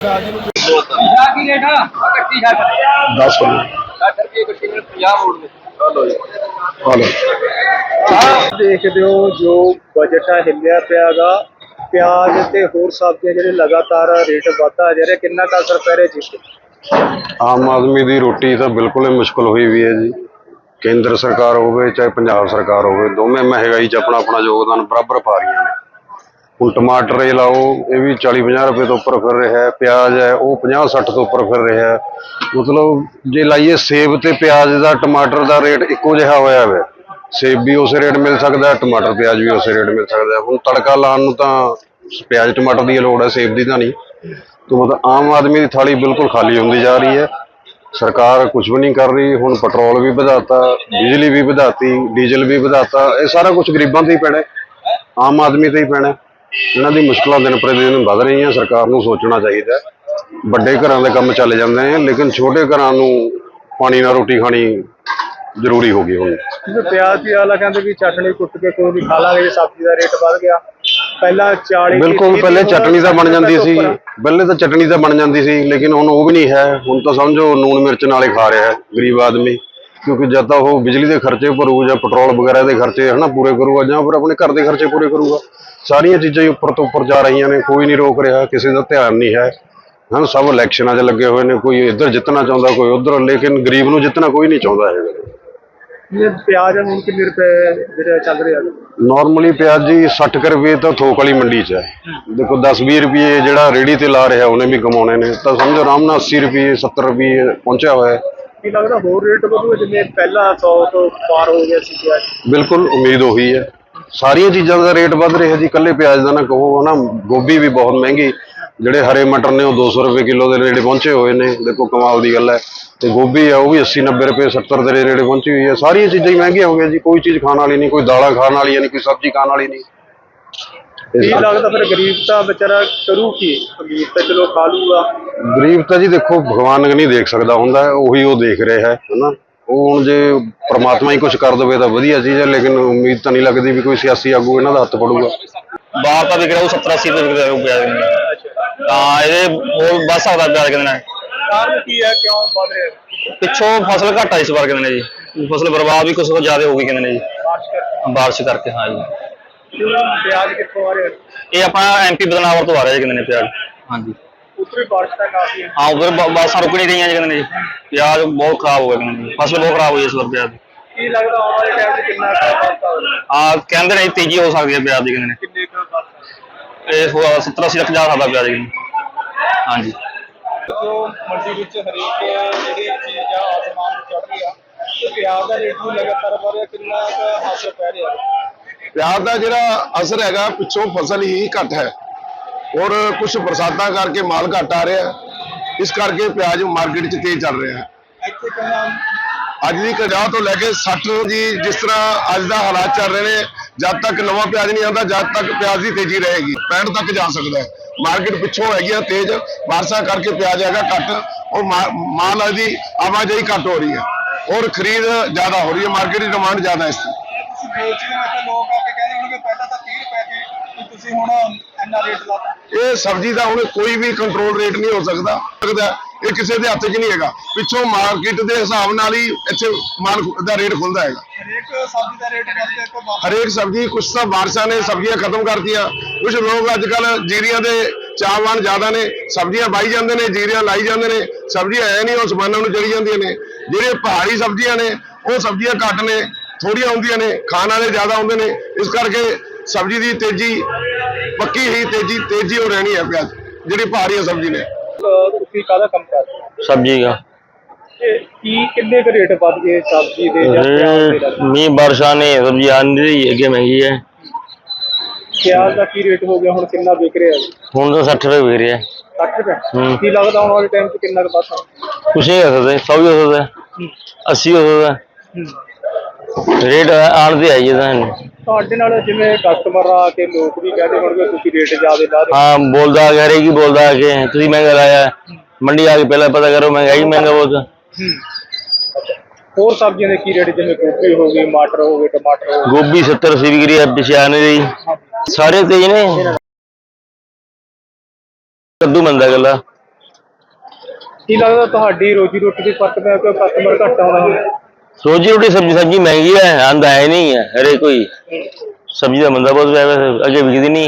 ਸ਼ਾ ਕੀ ਰੇਟ ਆ ਕੱਟੀ ਸ਼ਾ 10 ਕਿਲੋ 60 ਰੁਪਏ ਕੱਟੀ ਨੂੰ 50 ਮੋੜ ਦੇ ਹਲੋ ਜੀ ਹਲੋ ਆਹ ਦੇਖਦੇ ਹੋ ਜੋ ਬਜਟ ਆ ਹਿੱਲਿਆ ਪਿਆਗਾ ਪਿਆਜ਼ ਤੇ ਹੋਰ ਸਬਜ਼ੀਆਂ ਜਿਹੜੇ ਲਗਾਤਾਰ ਰੇਟ ਵਧਦਾ ਜਾ ਰਿਹਾ ਕਿੰਨਾ ਕੁ ਅਸਰ ਪੈ ਰਿਹਾ ਜੀ ਤੇ? ਆਮ ਆਦਮੀ ਦੀ ਰੋਟੀ ਤਾਂ ਬਿਲਕੁਲ ਹੀ ਮੁਸ਼ਕਲ ਹੋਈ ਵੀ ਹੈ ਜੀ। ਕੇਂਦਰ ਸਰਕਾਰ ਹੋਵੇ ਚਾਹੇ ਪੰਜਾਬ ਸਰਕਾਰ ਹੋਵੇ ਦੋਵੇਂ ਮਹਿੰਗਾਈ 'ਚ ਆਪਣਾ ਆਪਣਾ ਯੋਗਦਾਨ ਬਰਾਬਰ ਪਾ ਰਹੀਆਂ ਨੇ। ਹੁਣ ਟਮਾਟਰ ਇਹ ਲਾਓ, ਇਹ ਵੀ 40 50 ਰੁਪਏ ਤੋਂ ਉੱਪਰ ਫਿਰ ਰਿਹਾ ਹੈ, ਪਿਆਜ਼ ਹੈ, ਉਹ 50 60 ਤੋਂ ਉੱਪਰ ਫਿਰ ਰਿਹਾ ਹੈ। ਮਤਲਬ ਜੇ ਲਾਈਏ ਸੇਬ ਤੇ ਪਿਆਜ਼ ਦਾ, ਟਮਾਟਰ ਦਾ ਰੇਟ ਇੱਕੋ ਜਿਹਾ ਹੋਇਆ ਹੋਇਆ। ਸੇਬ ਵੀ ਉਸੇ ਰੇਟ ਮਿਲ ਸਕਦਾ ਟਮਾਟਰ, ਪਿਆਜ਼ ਵੀ ਉਸੇ ਰੇਟ ਮਿਲ ਸਕਦਾ ਹੁਣ ਤੜਕਾ ਲਾਉਣ ਨੂੰ ਤਾਂ ਪਿਆਜ਼, ਟਮਾਟਰ ਦੀ ਲੋੜ ਹੈ, ਸੇਬ ਦੀ ਤਾਂ ਨਹੀਂ। ਤਾਂ ਮਤਲਬ ਆਮ ਆਦਮੀ ਦੀ ਥਾਲੀ ਬਿਲਕੁਲ ਖਾਲੀ ਹੁੰਦੀ ਜਾ ਰਹੀ ਹੈ। ਸਰਕਾਰ ਕੁਝ ਵੀ ਨਹੀਂ ਕਰ ਰਹੀ, ਹੁਣ ਪੈਟਰੋਲ ਵੀ ਵਧਾਤਾ, ਬਿਜਲੀ ਵੀ ਵਧਾਤੀ, ਡੀਜ਼ਲ ਵੀ ਵਧਾਤਾ, ਇਹ ਸਾਰਾ ਕੁਝ ਗਰੀਬਾਂ ਤੇ ਹੀ ਪੈਣਾ ਆਮ ਆਦਮੀ ਤੇ ਹੀ ਪੈਣਾ ਇਹਨਾਂ ਦੀ ਮੁਸ਼ਕਲਾਂ ਦਿਨ ਪ੍ਰਤੀ ਦਿਨ ਵੱਧ ਰਹੀਆਂ ਸਰਕਾਰ ਨੂੰ ਸੋਚਣਾ ਚਾਹੀਦਾ ਹੈ। ਵੱਡੇ ਘਰਾਂ ਦੇ ਕੰਮ ਚੱਲ ਜਾਂਦੇ ਨੇ ਲੇਕਿਨ ਛੋਟੇ ਘਰਾਂ ਨੂੰ ਪਾਣੀ ਨਾਲ ਰੋਟੀ ਖਾਣੀ ਜ਼ਰੂਰੀ ਹੋ ਗਈ ਹੁਣ। ਪਿਆਜ਼ ਦੀ ਆਲਾ ਕਹਿੰਦੇ ਵੀ ਚਟਣੀ ਕੁੱਟ ਕੇ ਕੋਈ ਵੀ ਖਾ ਲਾਂਗੇ ਜੇ ਸਬਜ਼ੀ ਦਾ ਰੇਟ ਵੱਧ ਗਿਆ। ਪਹਿਲਾਂ 40 ਦੀ ਬਿਲਕੁਲ ਪਹਿਲੇ ਦੀ ਚਟਣੀ ਤਾਂ ਬਣ ਜਾਂਦੀ ਸੀ। ਪਹਿਲੇ ਤਾਂ ਚਟਣੀ ਤਾਂ ਬਣ ਜਾਂਦੀ ਸੀ ਲੇਕਿਨ ਹੁਣ ਉਹ ਵੀ ਨਹੀਂ ਹੈ। ਹੁਣ ਤਾਂ ਸਮਝੋ ਨੂਨ ਮਿਰਚ ਨਾਲੇ ਖਾ ਰਿਹਾ ਹੈ ਗਰੀਬ ਆਦਮੀ। ਕਿਉਂਕਿ ਜਦ ਤਾਂ ਉਹ ਬਿਜਲੀ ਦੇ ਖਰਚੇ ਭਰੂ ਜਾਂ ਪੈਟਰੋਲ ਵਗੈਰਾ ਦੇ ਖਰਚੇ ਹਨਾ ਪੂਰੇ ਕਰੂਗਾ ਜਾਂ ਫਿਰ ਆਪਣੇ ਘਰ ਦੇ ਖਰਚੇ ਪੂਰੇ ਕਰੂਗਾ। ਸਾਰੀਆਂ ਚੀਜ਼ਾਂ ਹੀ ਉੱਪਰ ਤੋਂ ਉੱਪਰ ਜਾ ਰਹੀਆਂ ਨੇ ਕੋਈ ਨਹੀਂ ਰੋਕ ਰਿਹਾ ਕਿਸੇ ਦਾ ਧਿਆਨ ਨਹੀਂ ਹੈ। ਹਨ ਸਭ ਇਲੈਕਸ਼ਨਾਂ 'ਚ ਲੱਗੇ ਹੋਏ ਨੇ ਕੋਈ ਇੱਧਰ ਜਿੱਤਣਾ ਚਾਹੁੰਦਾ ਕੋਈ ਉੱਧਰ ਲੇਕਿਨ ਗਰੀਬ ਨੂੰ ਜਿੱਤਣਾ ਕੋਈ ਨਹੀਂ ਚਾਹੁੰਦਾ ਹੈਗਾ। ਇਹ ਪਿਆਜ਼ ਹੁਣ ਕਿੰਨੇ ਰੁਪਏ ਜਿਹੜਾ ਚੱਲ ਰਿਹਾ? ਨਾਰਮਲੀ ਪਿਆਜ਼ ਜੀ 60 ਕੁ ਰੁਪਏ ਤਾਂ ਥੋਕ ਵਾਲੀ ਮੰਡੀ 'ਚ ਹੈ। ਦੇਖੋ 10-20 ਰੁਪਏ ਜਿਹੜਾ ਰੇੜੀ ਤੇ ਲਾ ਰਿਹਾ ਉਹਨੇ ਵੀ ਕਮਾਉਣੇ ਨੇ। ਤਾਂ ਸਮਝੋ ਆਰਾਮ ਨਾਲ 80 ਰੁਪਏ 70 ਰੁਪਏ ਪਹੁੰਚਿਆ ਹੋਇਆ ਹੈ। ਕੀ ਲੱਗਦਾ ਹੋਰ ਰੇਟ ਵਧੂ ਜਿਵੇਂ ਪਹਿਲਾਂ 100 ਤੋਂ ਪਾਰ ਹੋ ਗਿਆ ਸੀ ਪਿਆਜ਼ ਬਿਲਕੁਲ, ਉਮੀਦ ਉਹੀ ਹੈ। ਸਾਰੀਆਂ ਚੀਜ਼ਾਂ ਦਾ ਰੇਟ ਵੱਧ ਰਿਹਾ ਜੀ, ਇਕੱਲੇ ਪਿਆਜ਼ ਦਾ ਨਾ ਕਹੋ ਹਨਾ ਗੋਭੀ ਵੀ ਬਹੁਤ ਮਹਿੰਗੀ, ਜਿਹੜੇ ਹਰੇ ਮਟਰ ਨੇ ਉਹ 200 ਰੁਪਏ ਕਿਲੋ ਦੇ ਨੇੜੇ ਪਹੁੰਚੇ ਹੋਏ ਨੇ। ਦੇਖੋ, ਕਮਾਲ ਦੀ ਗੱਲ ਹੈ। ਤੇ ਗੋਭੀ ਆ, ਉਹ ਵੀ 80 90 ਰੁਪਏ 70 ਦੇ ਨੇੜੇ ਪਹੁੰਚੀ ਹੋਈ ਹੈ। ਸਾਰੀਆਂ ਚੀਜ਼ਾਂ ਹੀ ਮਹਿੰਗੀਆਂ ਹੋ ਗਈਆਂ ਜੀ, ਕੋਈ ਚੀਜ਼ ਖਾਣ ਵਾਲੀ ਨਹੀਂ, ਕੋਈ ਦਾਲਾਂ ਖਾਣ ਵਾਲੀ ਨਹੀਂ ਕੋਈ ਸਬਜ਼ੀ ਖਾਣ ਵਾਲੀ ਨਹੀਂ। ਇਸ- ਲੱਗਦਾ ਫਿਰ ਗਰੀਬ ਤਾਂ ਵਿਚਾਰਾ ਕਰੂ ਕੀ? ਗਰੀਬ ਤਾਂ ਚਲੋ ਖਾ ਲੂਗਾ। ਗਰੀਬ ਤਾਂ ਜੀ ਦੇਖੋ ਭਗਵਾਨ ਨਹੀਂ ਦੇਖ ਸਕਦਾ ਹੁੰਦਾ ਉਹੀ ਉਹ ਦੇਖ ਰਿਹਾ ਹੈ ਹਨਾ? ਉਹ ਹੁਣ ਜੇ ਪ੍ਰਮਾਤਮਾ ਹੀ ਕੁਝ ਕਰ ਦੇਵੇ ਤਾਂ ਵਧੀਆ ਚੀਜ਼ ਹੈ ਲੇਕਿਨ ਉਮੀਦ ਤਾਂ ਨਹੀਂ ਲੱਗਦੀ ਵੀ ਕੋਈ ਸਿਆਸੀ ਆਗੂ ਇਹਨਾਂ ਦਾ ਹੱਥ ਫੜੂਗਾ। ਬਾਹਰ ਤਾਂ ਵਿਕ ਰਿਹਾ ਉਹ 70 80 ਰੁਪਏ ਵਿਕ ਰਿਹਾ ਉਹ ਪਿਆਜ਼ ਕਿੰਨੇ ਤਾਂ ਇਹਦੇ ਹੋਰ ਸਕਦਾ ਪਿਆਜ਼ ਕਿੰਨੇ ਨੇ। ਕਾਰਨ ਕੀ ਹੈ? ਕਿਉਂ ਵਧ ਰਿਹਾ? ਪਿੱਛੋਂ ਫਸਲ ਘੱਟ ਇਸ ਵਾਰ ਕਿੰਨੇ ਨੇ ਜੀ। ਫਸਲ ਬਰਬਾਦ ਵੀ ਕੁਝ ਤੋਂ ਜ਼ਿਆਦਾ ਹੋ ਗਈ ਕਿੰਨੇ ਨੇ ਜੀ। ਬਾਰਿਸ਼ ਕਰਕੇ ਹਾਂ ਜੀ। ਪਿਆਜ਼ ਕਿੱਥੋਂ ਆ ਰਿਹਾ ਇਹ ਆਪਣਾ ਐਮਪੀ ਬਦਨਾਵਰ ਤੋਂ ਆ ਰਿਹਾ ਜੀ ਕਿੰਨੇ ਨੇ ਪਿਆਜ਼ ਹਾਂਜੀ। ਉੱਤਰੀ ਬਾਰਿਸ਼ ਤਾਂ ਕਾਫੀ ਹੈ। ਹਾਂ ਉਧਰ ਬਾਸਾਂ ਰੁਕ ਨਹੀਂ ਰਹੀਆਂ ਜੀ ਕਿੰਨੇ ਨੇ ਜੀ। ਪਿਆਜ਼ ਬਹੁਤ ਖਰਾਬ ਹੋ ਗਿਆ ਕਿੰਨੇ ਨੇ ਫਸਲ ਬਹੁਤ ਖਰਾਬ ਹੋਈ ਇਸ ਵਾਰ ਪਿਆਜ਼ ਦੀ। ਕੀ ਲੱਗਦਾ ਆਉਣ ਵਾਲੇ ਟਾਈਮ 'ਚ ਕਿੰਨਾ ਵਾਧਾ ਹੋਊਗਾ ਆ ਕਹਿੰਦੇ ਨੇ ਤੇਜ਼ੀ ਹੋ ਸਕਦੀ ਹੈ ਪਿਆਜ਼ ਦੀ ਕਿੰਨੇ ਨੇ। ਕਿੰਨੇ ਕੁ ਵਾਧਾ ਇਹ 70 80 ਲੱਖ ਜਾ ਸਕਦਾ ਪਿਆਜ਼ ਦੀ ਹਾਂਜੀ। ਜੋ ਮੰਡੀ ਵਿੱਚ ਹਰੇਕ ਜਿਹੜੀ ਚੀਜ਼ ਆ ਆਸਮਾਨ ਨੂੰ ਚੜ ਰਹੀ ਆ ਤੇ ਪਿਆਜ਼ ਦਾ ਰੇਟ ਵੀ ਲਗਾਤਾਰ ਵਧ ਰਿਹਾ ਕਿੰਨਾ ਕੁ ਅਸਰ ਪੈ ਰਿਹਾ? ਪਿਆਜ਼ ਦਾ ਜਿਹੜਾ ਅਸਰ ਹੈਗਾ ਪਿੱਛੋਂ ਫਸਲ ਹੀ ਘੱਟ ਹੈ। ਔਰ ਕੁਝ ਬਰਸਾਤਾਂ ਕਰਕੇ ਮਾਲ ਘੱਟ ਆ ਰਿਹਾ। ਇਸ ਕਰਕੇ ਪਿਆਜ਼ ਮਾਰਕੀਟ 'ਚ ਤੇਜ਼ ਚੱਲ ਰਿਹਾ ਅੱਜ ਦੀ ਕਜਾ ਤੋਂ ਲੈ ਕੇ 60 ਜੀ ਜਿਸ ਤਰ੍ਹਾਂ ਅੱਜ ਦਾ ਹਾਲਾਤ ਚੱਲ ਰਹੇ ਨੇ ਜਦ ਤੱਕ ਨਵਾਂ ਪਿਆਜ਼ ਨਹੀਂ ਆਉਂਦਾ ਜਦ ਤੱਕ ਪਿਆਜ਼ ਦੀ ਤੇਜ਼ੀ ਰਹੇਗੀ। 65 ਤੱਕ ਜਾ ਸਕਦਾ ਹੈ। ਮਾਰਕੀਟ ਪਿੱਛੋਂ ਹੈਗੀ ਆ ਤੇਜ਼। ਬਾਰਸਾ ਕਰਕੇ ਪਿਆਜ਼ ਹੈਗਾ ਘੱਟ। ਔਰ ਮਾਲ ਦੀ ਆਵਾਜਾਈ ਘੱਟ ਹੋ ਰਹੀ ਹੈ। ਔਰ ਖਰੀਦ ਜ਼ਿਆਦਾ ਹੋ ਰਹੀ ਹੈ। ਮਾਰਕੀਟ ਦੀ ਡਿਮਾਂਡ ਜ਼ਿਆਦਾ ਹੈ ਇਸ ਦੀ ਤੁਸੀਂ ਵੇਚਦੇ ਹੋ ਤਾਂ ਲੋਕ ਆ ਕੇ ਕਹਿੰਦੇ ਹੋਣਗੇ ਪਹਿਲਾਂ ਤਾਂ 30 ਰੁਪਏ ਸੀ ਤੇ ਤੁਸੀਂ ਹੁਣ ਇੰਨਾ ਰੇਟ ਲਾਤਾ। ਇਹ ਸਬਜ਼ੀ ਦਾ ਹੁਣ ਕੋਈ ਵੀ ਕੰਟਰੋਲ ਰੇਟ ਨਹੀਂ ਹੋ ਸਕਦਾ। ਸਕਦਾ ਹੈ। ਇਹ ਕਿਸੇ ਦੇ ਹੱਥ 'ਚ ਨਹੀਂ ਹੈਗਾ। ਪਿੱਛੋਂ ਮਾਰਕੀਟ ਦੇ ਹਿਸਾਬ ਨਾਲ ਹੀ ਇੱਥੇ ਮਾਲ ਖੁ- ਦਾ ਰੇਟ ਖੁੱਲਦਾ ਹੈਗਾ। ਹਰੇਕ ਸਬਜ਼ੀ ਦਾ ਰੇਟ ਤੋਂ ਬਾਅਦ ਹਰੇਕ ਸਬਜ਼ੀ ਕੁਛ ਤਾਂ ਬਾਰਿਸ਼ਾਂ ਨੇ ਸਬਜ਼ੀਆਂ ਖਤਮ ਕਰਤੀਆਂ। ਕੁਝ ਲੋਕ ਅੱਜ ਕੱਲ ਜੀਰੀਆਂ ਦੇ ਚਾਹਵਾਨ ਜ਼ਿਆਦਾ ਨੇ ਸਬਜ਼ੀਆਂ ਬਾਈ ਜਾਂਦੇ ਨੇ ਜੀਰੀਆਂ ਲਾਈ ਜਾਂਦੇ ਨੇ। ਸਬਜ਼ੀਆਂ ਐ ਨਹੀਂ ਉਹ ਸਮਾਨਾਂ ਨੂੰ ਚੜੀ ਜਾਂਦੀਆਂ ਨੇ। ਜਿਹੜੇ ਪਹਾੜੀ ਸਬਜ਼ੀਆਂ ਨੇ ਉਹ ਸਬਜ਼ੀਆਂ ਘੱਟ ਨੇ। ਥੋੜੀਆਂ ਹੁੰਦੀਆਂ ਨੇ ਖਾਣ ਵਾਲੇ ਜ਼ਿਆਦਾ ਹੁੰਦੇ ਨੇ ਇਸ ਕਰਕੇ ਸਬਜ਼ੀ ਦੀ ਤੇਜ਼ੀ ਪੱਕੀ ਹੀ ਤੇਜ਼ੀ ਤੇਜ਼ੀ ਹੋ ਰਹਿਣੀ ਹੈ ਪਿਆਜ਼ ਜਿਹੜੀ ਪਹਾੜੀਆਂ ਸਬਜ਼ੀ ਨੇ। ਤੁਸੀਂ ਕਾਹਦਾ ਕੰਮ ਕਰਦੇ ਹੋ? ਸਬਜ਼ੀ ਦਾ। ਤੇ ਕੀ ਕਿੰਨੇ ਕੁ ਰੇਟ ਵੱਧ ਗਏ ਸਬਜ਼ੀ ਦੇ ਜਾਂ ਪਿਆਜ਼ ਦੇ ਦਾ? ਮੀਂਹ ਬਾਰਿਸ਼ਾਂ ਨੇ ਸਬਜ਼ੀ ਆਂਦੀ ਰਹੀ ਹੈ ਅੱਗੇ ਮਹਿੰਗੀ ਹੈ। ਪਿਆਜ਼ ਦਾ ਕੀ ਰੇਟ ਹੋ ਗਿਆ ਹੁਣ ਕਿੰਨਾ ਵਿਕ ਰਿਹਾ ਹੈ ਹੁਣ ਤਾਂ 60 ਰੁਪਏ ਵਿਕ ਰਿਹਾ। 60 ਰੁਪਏ? ਹੂੰ। ਕੀ ਲੱਗਦਾ ਆਉਣ ਵਾਲੇ ਟਾਈਮ 'ਚ ਕਿੰਨਾ ਕੁ ਕੁਛ ਨਹੀਂ ਹੋ ਸਕਦਾ 100 ਵੀ ਹੋ ਸਕਦਾ 80 ਹੋ ਸਕਦਾ। ਰੇਟ ਆਣ ਤੇ ਆਈ ਜਦਾਂ ਤੁਹਾਡੇ ਨਾਲ ਜਿਵੇਂ ਕਸਟਮਰ ਆ ਕੇ ਲੋਕ ਵੀ ਕਹਿੰਦੇ ਹੋਣਗੇ ਤੁਸੀਂ ਰੇਟ ਜ਼ਿਆਦਾ ਲਾ ਰਹੇ ਹਾਂ। ਬੋਲਦਾ ਆ ਘਰੇ ਕੀ ਬੋਲਦਾ ਆ ਕੇ ਤੁਸੀਂ ਮਹਿੰਗਾ ਲਾਇਆ। ਮੰਡੀ ਆ ਕੇ ਪਹਿਲਾਂ ਪਤਾ ਕਰੋ ਮਹਿੰਗਾਈ ਮਹਿੰਗਾ ਬਹੁਤ। ਹੋਰ ਸਬਜ਼ੀਆਂ ਦੇ ਕੀ ਰੇਟ ਜਿਵੇਂ ਗੋਭੀ ਹੋ ਗਈ ਮਟਰ ਹੋ ਗਏ ਟਮਾਟਰ ਹੋ ਗਏ। ਗੋਭੀ 70 80 ਵਿਕ ਰਹੀ ਹੈ ਪਿਛਾਣੇ ਦੀ ਸਾਰੇ ਤੇਜ ਨੇ। ਕੱਦੂ ਮੰਦਾ ਗੱਲਾ ਕੀ ਲੱਗਦਾ ਤੁਹਾਡੀ ਰੋਜੀ ਰੋਟੀ ਦੀ ਫ਼ਰਕ ਪਿਆ ਕਿ ਕਸਟਮਰ ਘੱਟ ਆਉਂਦਾ रोजी रोटी सब्जी सब्जी महंगी है आंदा है नहीं है हरे कोई सब्जी का मंदा बहुत पिया वैसे, अगे बिकती नहीं